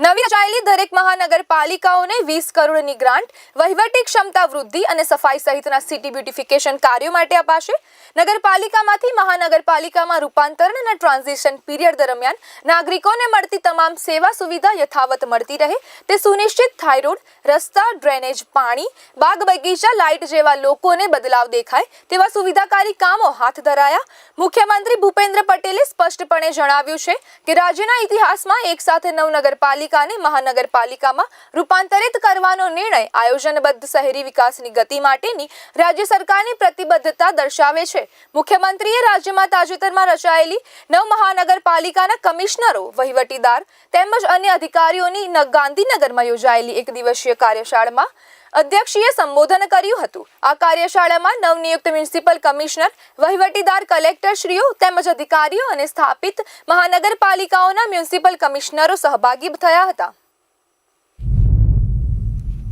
નવી રચાયેલી દરેક મહાનગરપાલિકાઓને વીસ કરોડની ગ્રાન્ટ, વહીવટી ક્ષમતા વૃદ્ધિ અને સફાઈ સહિતના સિટી બ્યુટિફિકેશન કાર્યો માટે અપાશે. નગરપાલિકામાંથી મહાનગરપાલિકામાં રૂપાંતરણ અને ટ્રાન્ઝિશન પીરિયડ દરમિયાન નાગરિકોને મળતી તમામ સેવા સુવિધા યથાવત મળતી રહે. તે સુનિશ્ચિત થાય રોડ, રસ્તા, ડ્રેનેજ, પાણી, બાગ બગીચા, લાઇટ જેવા લોકોને બદલાવ દેખાય તેવા સુવિધાકારી કામો હાથ ધરાયા. મુખ્યમંત્રી ભૂપેન્દ્ર પટેલે સ્પષ્ટપણે જણાવ્યું છે કે રાજ્યના ઇતિહાસમાં એક સાથે નવ નગરપાલિકાને મહાનગરપાલિકામાં રૂપાંતરિત કરવાનો નિર્ણય આયોજનબદ્ધ શહેરી વિકાસની ગતિ માટેની રાજ્ય સરકારની પ્રતિબદ્ધતા દર્શાવે છે. મુખ્યમંત્રીએ રાજ્યમાં તાજેતરમાં રચાયેલી નવ મહાનગરપાલિકાના કમિશનરો, વહીવટીદાર તેમજ અન્ય અધિકારીઓની ગાંધીનગરમાં યોજાયેલી એક દિવસીય કાર્યશાળામાં અધ્યક્ષીય સંબોધન કર્યું હતું. આ કાર્યશાળામાં નવનિયુક્ત મ્યુનિસિપલ કમિશનર, વહીવટીદાર કલેક્ટરશ્રીઓ તેમજ અધિકારીઓ અને સ્થાપિત મહાનગરપાલિકાઓના મ્યુનિસિપલ કમિશનરો સહભાગી થયા હતા.